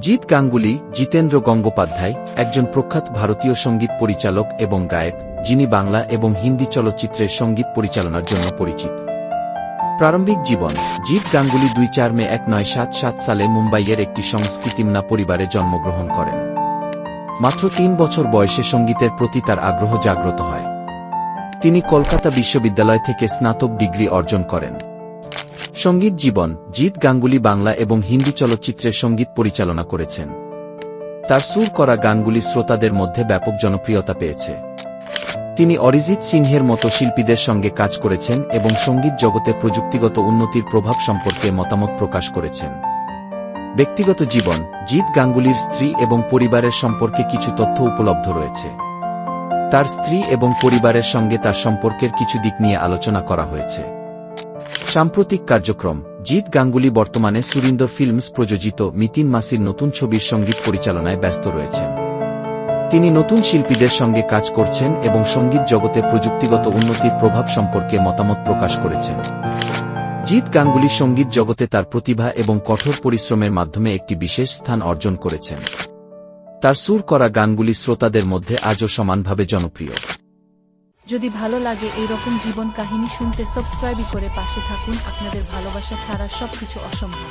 জিৎ গাঙ্গুলি, জিতেন্দ্র গঙ্গোপাধ্যায়, একজন প্রখ্যাত ভারতীয় সংগীত পরিচালক এবং গায়ক, যিনি বাংলা এবং হিন্দি চলচ্চিত্রের সংগীত পরিচালনার জন্য পরিচিত। প্রারম্ভিক জীবন, জিৎ গাঙ্গুলি দুই চার মে এক নয় সাত সাত সালে মুম্বাইয়ের একটি সংস্কৃতিমনা পরিবারে জন্মগ্রহণ করেন। মাত্র তিন বছর বয়সে সঙ্গীতের প্রতি তার আগ্রহ জাগ্রত হয়। তিনি কলকাতা বিশ্ববিদ্যালয় থেকে স্নাতক ডিগ্রি অর্জন করেন। সংগীত জীবন, জিৎ গাঙ্গুলি বাংলা এবং হিন্দি চলচ্চিত্রের সংগীত পরিচালনা করেছেন। তার সুর করা গানগুলি শ্রোতাদের মধ্যে ব্যাপক জনপ্রিয়তা পেয়েছে। তিনি অরিজিৎ সিংহের মতো শিল্পীদের সঙ্গে কাজ করেছেন এবং সংগীত জগতে প্রযুক্তিগত উন্নতির প্রভাব সম্পর্কে মতামত প্রকাশ করেছেন। ব্যক্তিগত জীবন, জিৎ গাঙ্গুলির স্ত্রী এবং পরিবারের সম্পর্কে কিছু তথ্য উপলব্ধ রয়েছে। তার স্ত্রী এবং পরিবারের সঙ্গে তার সম্পর্কের কিছু দিক নিয়ে আলোচনা করা হয়েছে। সাম্প্রতিক কার্যক্রম, জিৎ গাঙ্গুলি বর্তমানে সুরিন্দর ফিল্মস প্রযোজিত মিতিন মাসির নতুন ছবির সংগীত পরিচালনায় ব্যস্ত রয়েছেন। তিনি নতুন শিল্পীদের সঙ্গে কাজ করছেন এবং সংগীত জগতে প্রযুক্তিগত উন্নতির প্রভাব সম্পর্কে মতামত প্রকাশ করেছেন। জিৎ গাঙ্গুলি সংগীত জগতে তার প্রতিভা এবং কঠোর পরিশ্রমের মাধ্যমে একটি বিশেষ স্থান অর্জন করেছেন। তার সুর করা গানগুলি শ্রোতাদের মধ্যে আজও সমানভাবে জনপ্রিয়। যদি ভালো লাগে এই রকম জীবন কাহিনী শুনতে সাবস্ক্রাইব করে পাশে থাকুন। আপনাদের ভালোবাসা ছাড়া সবকিছু অসম্ভব।